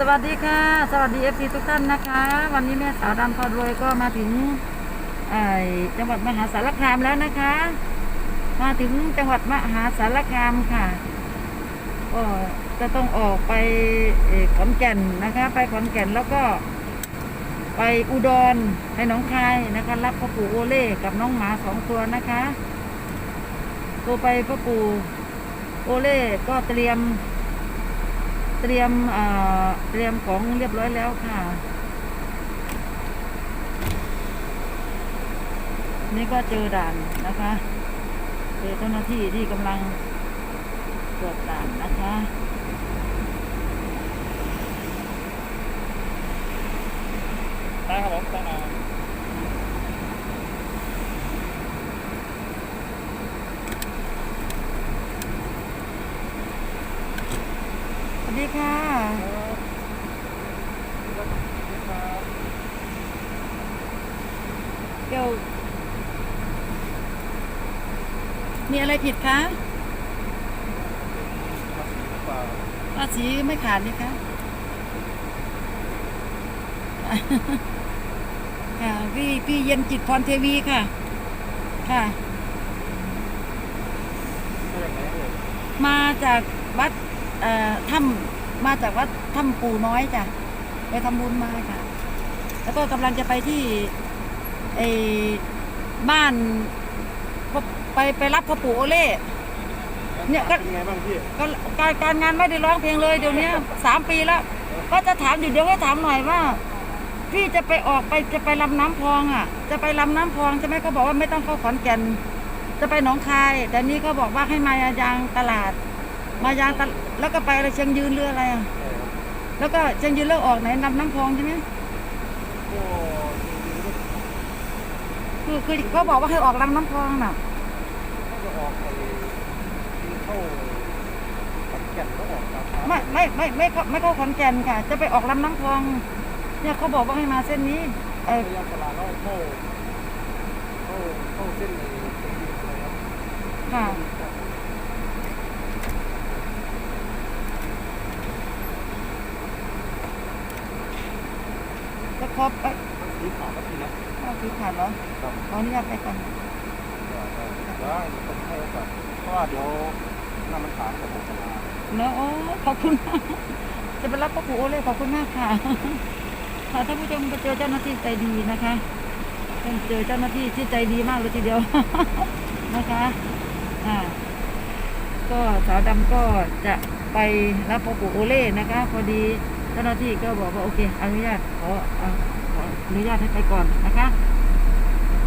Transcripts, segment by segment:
สวัสดีค่ะ สวัสดีเอฟซีทุกท่านนะคะ วันนี้แม่สาวดำพอรวยก็มาถึงจังหวัดมหาสารคามแล้วนะคะ มาถึงจังหวัดมหาสารคามค่ะก็จะต้องออกไปอขอนแก่นนะคะ ไปขอนแก่นแล้วก็ ไปอุดรไปหนองคายนะคะ รับพ่อปู่โอเล่กับน้องหมาสองตัวนะคะตัวไปพ่อปู่โอเล่ก็เตรียม เตรียมเตรียมของเรียบร้อยแล้วค่ะ นี่ก็เจอด่านนะคะเจอเจ้าหน้าที่ที่กำลังตรวจด่านนะคะได้ครับผมต้องเอา สวัสดี ค่ะ เดี๋ยว มีอะไรผิดคะภาษีไม่ขาดนี่คะค่ะพี่พี่เย็นจิตพรเทวีค่ะ ค่ะ มาจากวัดเอ่อถ้ำ มาจากวัดถ้ำปู่น้อยจ้ะไปทำบุญมาค่ะ แล้วก็กำลังจะไปที่ไอ้บ้านพ่อไปไปรับพ่อปู่โอเล่เนี่ยก็เป็นไงบ้างพี่ก็การการงานไม่ได้ร้องเพลงเลยเดี๋ยวนี้สามปีแล้ว ก็จะถามอยู่เดี๋ยวให้ถามหน่อยว่า พี่จะไปออกไปจะไปลำน้ำพองอะ จะไปลำน้ำพองใช่ไหมเขาบอกว่าไม่ต้องเข้าขอนแก่นจะไปหนองคาย แต่นี่เขาบอกว่าให้มายางตลาด มายางตลแล้วก็ไปอะไรเชียงยืนเรืออะไรอะแล้วก็เชียงยืนเลือกออกไหนลำน้ำพองใช่ไหมก็จริงๆก็คือคือเขาบอกว่าให้ออกลำน้ำพองน่ะถ้าจะออกไปที่เข้าขอนแก่นก็ออกตามทางไม่ไม่ไม่ไม่เข้าไม่เข้าขอนแก่นค่ะ จะไปออกลำน้ำพอง เนี่ยเขาบอกว่าให้มาเส้นนี้เออพยายามตลาดแล้วเข้าเข้าเข้าเส้นในเส้นนี้อะไรครับค่ะ จะ ครบไปสีขาวก็ทีนะเอาคือขาดเหรอครับขออนุญาตไปก่อนได้ต้องให้โอกาสเพราะว่าเดี๋ยวน้ำมันขาดกับผมจะมาเนอะโอ้ขอบคุณมากจะไปรับพ่อปู่โอเล่ขอบคุณมากค่ะค่ะท่านผู้ชมไปเจอเจ้าหน้าที่ใจดีนะคะต้องเจอเจ้าหน้าที่ที่ใจดีมากเลยทีเดียวนะคะอ่าก็สาวดำก็จะไปรับพ่อปู่โอเล่นะคะ พอดีเจ้าหน้าที่ก็บอกว่าโอเคอนุญาตขอเอนุญาตให้ไปก่อนนะคะ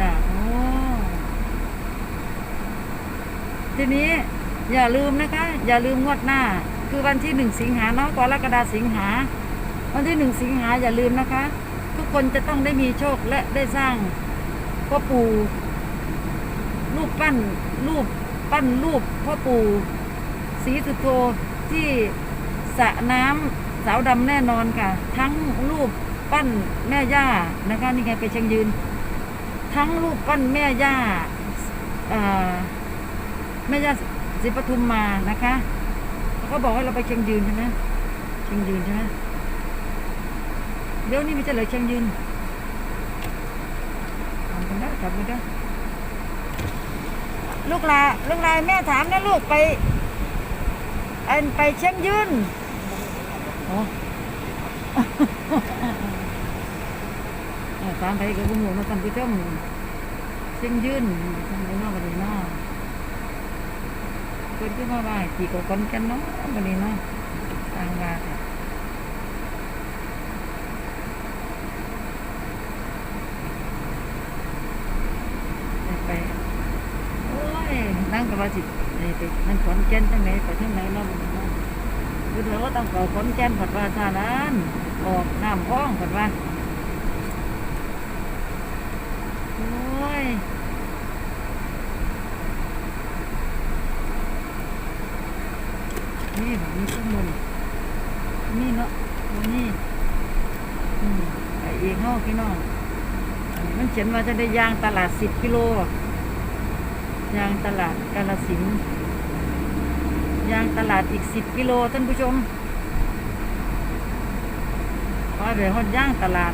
จ้ะโอ้ทีนี้อย่าลืมนะคะ อย่าลืมงวดหน้า คือวันที่หนึ่งสิงหาเนาะกรกฎาสิงหา วันที่หนึ่งสิงหาอย่าลืมนะคะ ทุกคนจะต้องได้มีโชคและได้สร้างพ่อปู่รูปปั้นรูปปั้นรูปพ่อปู่ศรีสุโธที่สระน้ำสาวดำแน่นอนค่ะ ทั้งรูป ปั้นแม่ย่านะคะนี่ไงไปเชียงยืน ทั้งรูปปั้นแม่ย่าแม่ย่าศรีปทุมมานะคะเขาบอกให้เราไปเชียงยืนใช่ไหมเชียงยืนใช่ไหมเดี๋ยวนี้มีแต่เหลือเชียงยืนทำกันได้ทำกันได้ลูกลาลูกลาแม่ถามนะลูกไปอันไปเชียงยืนโอ้เออ ตามไปกับบุ้งหัวมาตันทำกุจ้มเชียงยื่นทำในนอกบันนี้เนาะคนที่มาว่าขี่กับคนกันเนาะบันนี้เนาะต่างว่าค่ะไปโอ้ยนั่งกับว่าสิไอ้ไปนั่งขอนแก่นจังไหนไปทางไหนเนาะมันเนาะคือเราก็ต้องขอขอนแก่นผัดว่าท่านั้นออกน้ำคลองผัดว่า โอ้ยนี่แบบนี้ข้างบนนี่เนาะนี่อืมไอเองเฮาพี่น้องมันเขียนว่าจะได้ยางตลาดสิบกิโล ยางตลาดกาลสินยางตลาดอีกสิบกิโลท่านผู้ชมว่าไปฮอดย่างตลาด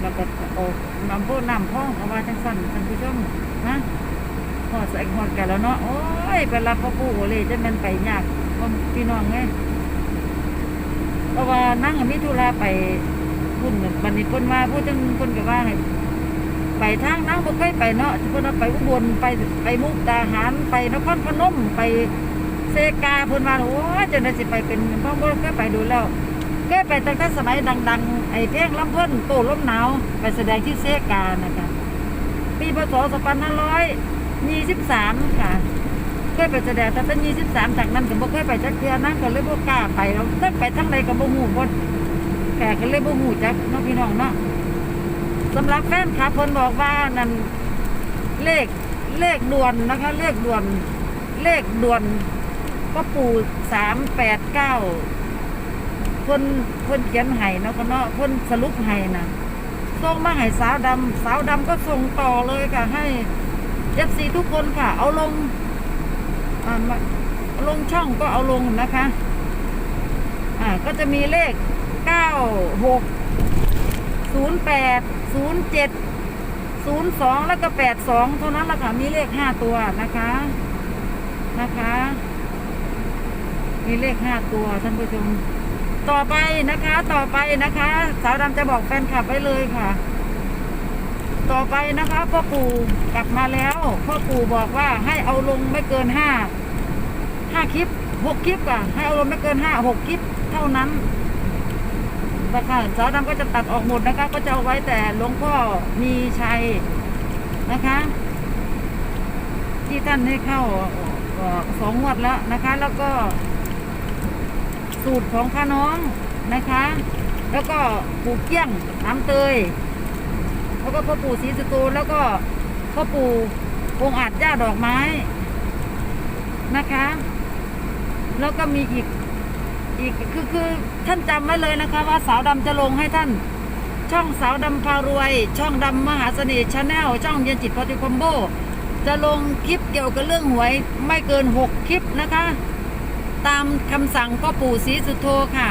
แล้วก็ โอ้น้ำพุน้ำพองเอาว่าจังสั่นท่านผู้ชมนะฮอดใส่ฮอดกันแล้วเนาะโอ้ยไปรับพ่อปู่อเลยจะมันไปยากพ่อพี่น้องไงเพราะว่านั่งมีธุระไปพุ่นบัดนี้เพิ่นว่าผู้จังพิ่นก็ว่าให้ไปทางนั่งบ่เคยไปเนาะเพิ่นว่าไปอุบลไปไปมุกดาหารไปนครพนมไปเซกาเพิ่นว่าโอ้ยจังได๋สิไปเป็นพราะบ่เคยไปดูแล้ว เคยไปตั้งแต่สมัยดัง ๆ ไอ้เพลงลำเพิ่นโตล้มหนาวไปแสดงที่เซกานะคะปีพศ2523 ค่ะ เคยไปแสดงแตั้งแต่23จากนั้นก็บ่เคยไปจักเทื่อนะก็เลยบ่กล้าไปแล้วตั้งไปทางใดก็บ่ฮู้บ่แกก็เลยบ่ฮู้จักเนาะพี่น้องเนาะสำหรับแฟนคลับเพิ่นบอกว่านั่นเลขเลขด่วนนะคะ เลขด่วน เลขด่วนก็ปู่389เก้า เพิ่นเพิ่นเขียนให้เนาะก็เนาะเพิ่นสรุปให้นะส่งมาให้สาวดำสาวดำก็ส่งต่อเลยค่ะ ให้เอฟซีทุกคนค่ะ เอาลงอาลงช่องก็เอาลงนะคะ อ่าก็จะมีเลขเก้าหกศูนย์แปดศูนย์เจ็ดศูนย์สองแล้วก็แปดสองเท่านั้นละค่ะ มีเลขห้าตัวนะคะนะคะ มีเลขห้าตัวท่านผู้ชม ต่อไปนะคะต่อไปนะคะ สาวดำจะบอกแฟนคลับไว้เลยค่ะ ต่อไปนะคะพ่อปู่กลับมาแล้วพ่อปู่บอกว่าให้เอาลงไม่เกินห้าห้าคลิปหกคลิปก่ะให้เอาลงไม่เกินห้าหกคลิปเท่านั้นนะคะสาวดำก็จะตัดออกหมดนะคะ ก็จะเอาไว้แต่หลวงพ่อมีชัยนะคะ ที่ท่านให้เข้าสองงวดแล้วนะคะ แล้วก็ สูตรของข้าน้องนะคะ แล้วก็ปู่เกี้ยงน้ำเตย แล้วก็พ่อปู่ศรีสุโตแล้วก็พ่อปู่องอาจย่าดอกไม้นะคะ แล้วก็มีอีกอีกคือคือท่านจำไว้เลยนะคะว่าสาวดำจะลงให้ท่าน ช่องสาวดำพารวย ช่องดำมหาเสน่ห์ชาแนลช่องเย็นจิตพอติคอมโบจะลงคลิปเกี่ยวกับเรื่องหวยไม่เกินหกคลิปนะคะ ตามคำสั่งพ่อปู่ศรีสุโธค่ะ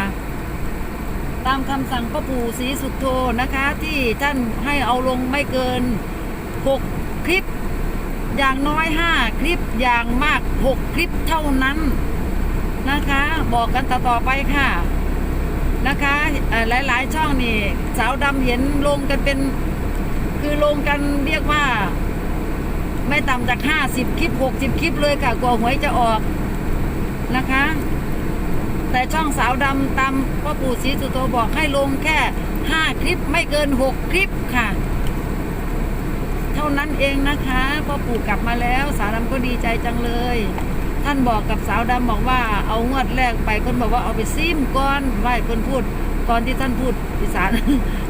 ตามคำสั่งพ่อปู่ศรีสุโธนะคะ ที่ท่านให้เอาลงไม่เกินหกคลิป อย่างน้อยห้าคลิปอย่างมากหกคลิปเท่านั้นนะคะ บอกกันต่อต่อไปค่ะนะคะหลายๆ ช่องนี่สาวดำเห็นลงกันเป็น คือลงกันเรียกว่า ไม่ต่ำจากห้าสิบคลิปหกสิบคลิปเลยค่ะกว่าหวยจะออก นะคะ แต่ช่องสาวดำตามพ่อปู่ศรีสุโธบอกให้ลงแค่ห้าคลิปไม่เกินหกคลิปค่ะ เท่านั้นเองนะคะพ่อปู่กลับมาแล้วสาวดำก็ดีใจจังเลย ท่านบอกกับสาวดำบอกว่าเอางวดแรกไปคนบอกว่าเอาไปซิมก่อนไหว้คนพูดตอนที่ท่านพูดอีสาน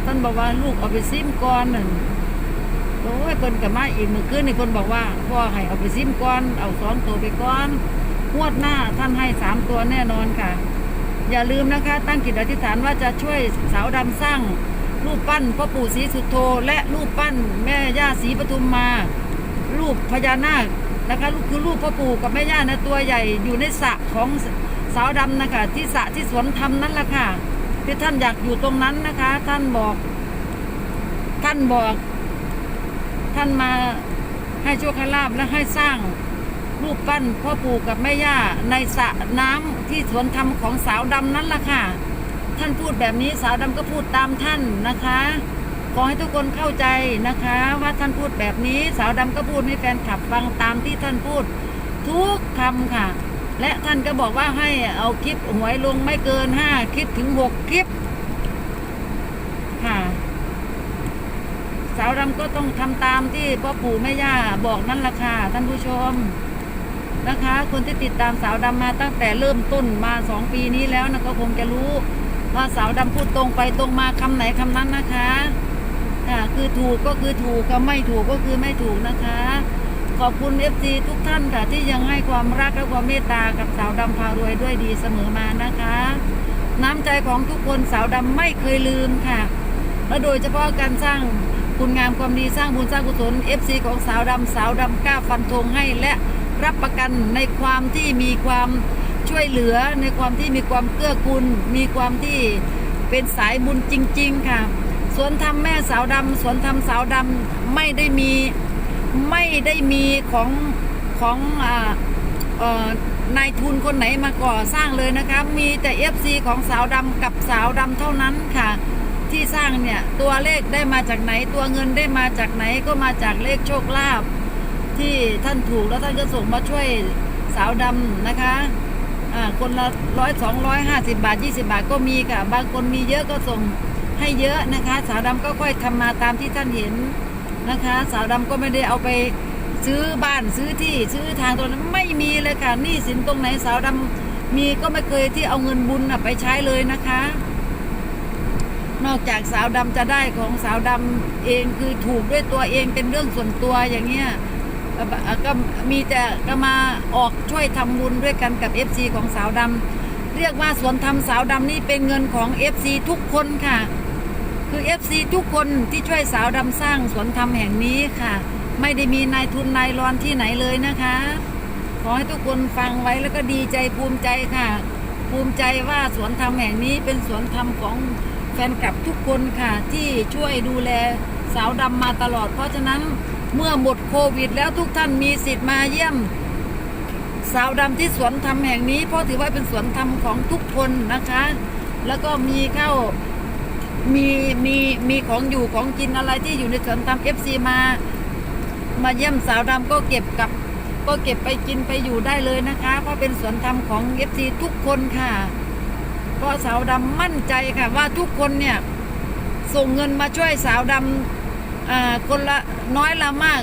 ท่านบอกว่าลูกเอาไปซิมก่อนนั่นโอ้ยคนกับมาอีกเมื่อคืนนี่คนบอกว่าพ่อให้เอาไปซิมก่อน เอาสองตัวไปก่อน งวดหน้าท่านให้สามตัวแน่นอนค่ะ อย่าลืมนะคะ ตั้งจิตอธิษฐานว่าจะช่วยสาวดำสร้างรูปปั้นพ่อปู่ศรีสุโธและรูปปั้นแม่ย่าศรีปทุมมา รูปพญานาคนะคะคือรูปพ่อปู่กับแม่ย่านะตัวใหญ่อยู่ในสระของสาวดำนะคะที่สระที่สวนธรรมนั่นแหละค่ะที่ท่านอยากอยู่ตรงนั้นนะคะ ท่านบอก ท่านบอก ท่านมาให้โชคให้ลาบและให้สร้าง รูปปั้นพ่อปู่กับแม่ย่าในสระน้ำที่สวนธรรมของสาวดำนั้นล่ะค่ะ ท่านพูดแบบนี้สาวดำก็พูดตามท่านนะคะ ขอให้ทุกคนเข้าใจนะคะ ว่าท่านพูดแบบนี้สาวดำก็พูดให้แฟนคลับฟังตามที่ท่านพูดทุกคำค่ะ และท่านก็บอกว่าให้เอาคลิปหวยลงไม่เกินห้าคลิปถึงหกคลิปค่ะสาวดำก็ต้องทำตามที่พ่อปู่แม่ย่าบอกนั่นแหละค่ะท่านผู้ชม นะคะ คนที่ติดตามสาวดำมาตั้งแต่เริ่มต้นมาสองปีนี้แล้วนะก็คงจะรู้ว่าสาวดำพูดตรงไปตรงมาคำไหนคำนั้นนะคะค่ะคือถูกก็คือถูกก็ไม่ถูกก็คือไม่ถูกนะคะ ขอบคุณเอฟซีทุกท่านค่ะที่ยังให้ความรักและความเมตตากับสาวดำพารวยด้วยดีเสมอมานะคะ น้ำใจของทุกคนสาวดำไม่เคยลืมค่ะ และโดยเฉพาะการสร้างคุณงามความดีสร้างบุญสร้างกุศล FC ของสาวดำสาวดำกล้าฟันธงให้และ รับประกันในความที่มีความช่วยเหลือ ในความที่มีความเกื้อกูลมีความที่เป็นสายบุญจริง ๆ ค่ะ สวนธรรมแม่สาวดำสวนธรรมสาวดำไม่ได้มีไม่ได้มีของของอ่าเอ่อนายทุนคนไหนมาก่อสร้างเลยนะคะ มีแต่ FC ของสาวดำกับสาวดำเท่านั้นค่ะ ที่สร้างเนี่ย ตัวเลขได้มาจากไหนตัวเงินได้มาจากไหนก็มาจากเลขโชคลาภ ที่ท่านถูกแล้วท่านก็ส่งมาช่วยสาวดำนะคะอ่าคนละร้อยสองร้อยห้าสิบาทยี่สิบาทก็มีค่ะ บางคนมีเยอะก็ส่งให้เยอะนะคะ สาวดำก็ค่อยทำมาตามที่ท่านเห็นนะคะ สาวดำก็ไม่ได้เอาไปซื้อบ้านซื้อที่ซื้อทางตรงนั้นไม่มีเลยค่ะหนี้สินตรงไหนสาวดำมีก็ไม่เคยที่เอาเงินบุญไปใช้เลยนะคะ นอกจากสาวดำจะได้ของสาวดำเองคือถูกด้วยตัวเองเป็นเรื่องส่วนตัวอย่างเงี้ย ก็มีแต่ก็มาออกช่วยทำบุญด้วยกันกับ FC ของสาวดำเรียกว่าสวนทำสาวดำนี่เป็นเงินของ FC ทุกคนค่ะ คือ FC ทุกคนที่ช่วยสาวดำสร้างสวนธรรมแห่งนี้ค่ะ ไม่ได้มีนายทุนนายรอนที่ไหนเลยนะคะ ขอให้ทุกคนฟังไว้แล้วก็ดีใจภูมิใจค่ะ ภูมิใจว่าสวนธรรมแห่งนี้เป็นสวนธรรมของแฟนคลับทุกคนค่ะ ที่ช่วยดูแลสาวดำมาตลอด เพราะฉะนั้น เมื่อหมดโควิด แล้วทุกท่านมีสิทธิ์มาเยี่ยม สาวดำที่สวนธรรมแห่งนี้เพราะถือว่าเป็นสวนธรรมของทุกคนนะคะ แล้วก็มีเข้ามีมีมีของอยู่ของกินอะไรที่อยู่ในสวนธรรมเอฟซีมา มาเยี่ยมสาวดำก็เก็บกับ ก็เก็บไปกินไปอยู่ได้เลยนะคะ เพราะเป็นสวนธรรมของเอฟซีทุกคนค่ะเพราะสาวดำมั่นใจค่ะว่าทุกคนเนี่ยส่งเงินมาช่วยสาวดำ คนละน้อยละมาก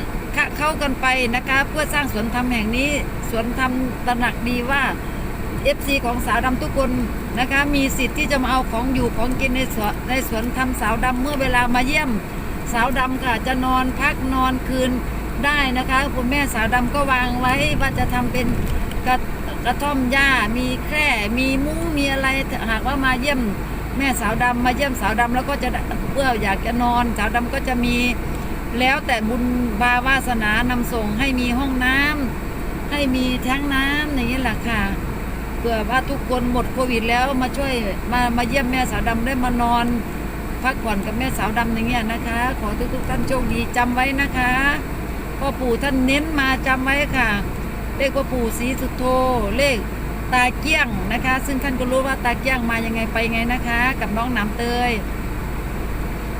เข้ากันไปนะคะ เพื่อสร้างสวนธรรมแห่งนี้ สวนธรรมตระหนักดีว่า FC ของสาวดำทุกคนนะคะ มีสิทธิ์ที่จะมาเอาของอยู่ของกินในสวนในสวนธรรมสาวดำเมื่อเวลามาเยี่ยม สาวดำค่ะจะนอนพักนอนคืนได้นะคะคุณแม่สาวดำก็วางไว้ว่าจะทำเป็นกระกระท่อมหญ้ามีแคร่มีมุ้งมีอะไรหากว่ามาเยี่ยม แม่สาวดำมาเยี่ยมสาวดำแล้วก็จะเพื่ออยากจะนอน สาวดำก็จะมีแล้วแต่บุญบาวาสนานำส่งให้มีห้องน้ำให้มีแท้งน้ำอย่างนี้แหละค่ะเผื่อว่าทุกคนหมดโควิดแล้วมาช่วยมามาเยี่ยมแม่สาวดำได้มานอนพักผ่อนกับแม่สาวดำอย่างเงี้ยนะคะ ขอทุกทุกท่านโชคดีจำไว้นะคะพ่อปู่ท่านเน้นมาจำไว้ค่ะ เลขพ่อปู่ศรีสุโธเลข ตาเกี้ยงนะคะ ซึ่งท่านก็รู้ว่าตาเกี้ยงมายังไงไปไงนะคะ กับน้องหนำเตย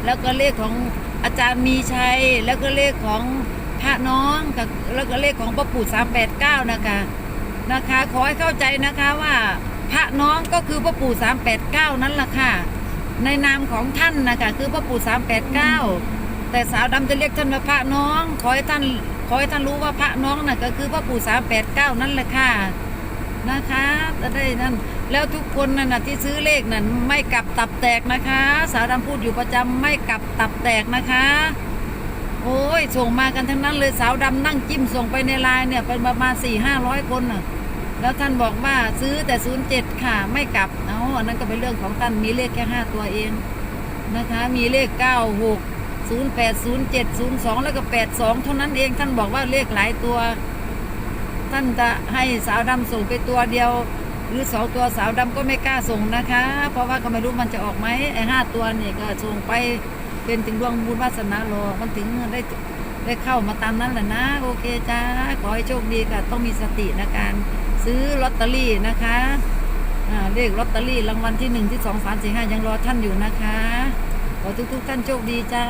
แล้วก็เลขของอาจารย์มีชัย แล้วก็เลขของพระน้องกับแล้วก็เลขของพ่อปู่สามแปดเก้านะคะนะคะ ขอให้เข้าใจนะคะว่าพระน้องก็คือพ่อปู่สามแปดเก้านั่นแหละค่ะ ในนามของท่านนะคะคือพ่อปู่สามแปดเก้าแต่สาวดำจะเรียกท่านว่าพระน้อง ขอให้ท่านขอให้ท่านรู้ว่าพระน้องน่ะก็คือพ่อปู่สามแปดเก้านั่นแหละค่ะ นะคะจะได้นั่นแล้วทุกคนนั่นนะที่ซื้อเลขนั่นไม่กลับตับแตกนะคะ สาวดำพูดอยู่ประจำไม่กลับตับแตกนะคะ โอ้ยส่งมากันทั้งนั้นเลยสาวดำนั่งจิ้มส่งไปในไลน์เนี่ยเป็นประมาณสี่ห้าร้อยคนน่ะแล้วท่านบอกว่าซื้อแต่ศูนย์เจ็ดค่ะไม่กลับเอาอันนั้นก็เป็นเรื่องของท่านมีเลขแค่ห้าตัวเองนะคะ มีเลขเก้าหกศูนย์แปดศูนย์เจ็ดศูนย์สองแล้วก็แปดสองเท่านั้นเองท่านบอกว่าเลขหลายตัว ท่านจะให้สาวดำส่งไปตัวเดียว หรือสองตัวสาวดำก็ไม่กล้าส่งนะคะ เพราะว่าก็ไม่รู้มันจะออกไหมไอ้ห้าตัวนี่ก็ส่งไปเป็นถึงดวงบุญวาสนารอมันถึงได้ได้เข้ามาตามนั้นแหละนะ โอเคจ้าขอให้โชคดีค่ะต้องมีสติในการซื้อลอตเตอรี่นะคะอ่าเลขลอตเตอรี่รางวัลที่หนึ่งที่สองสามสี่ห้ายังรอท่านอยู่นะคะ ขอทุกๆท่านโชคดีจ้า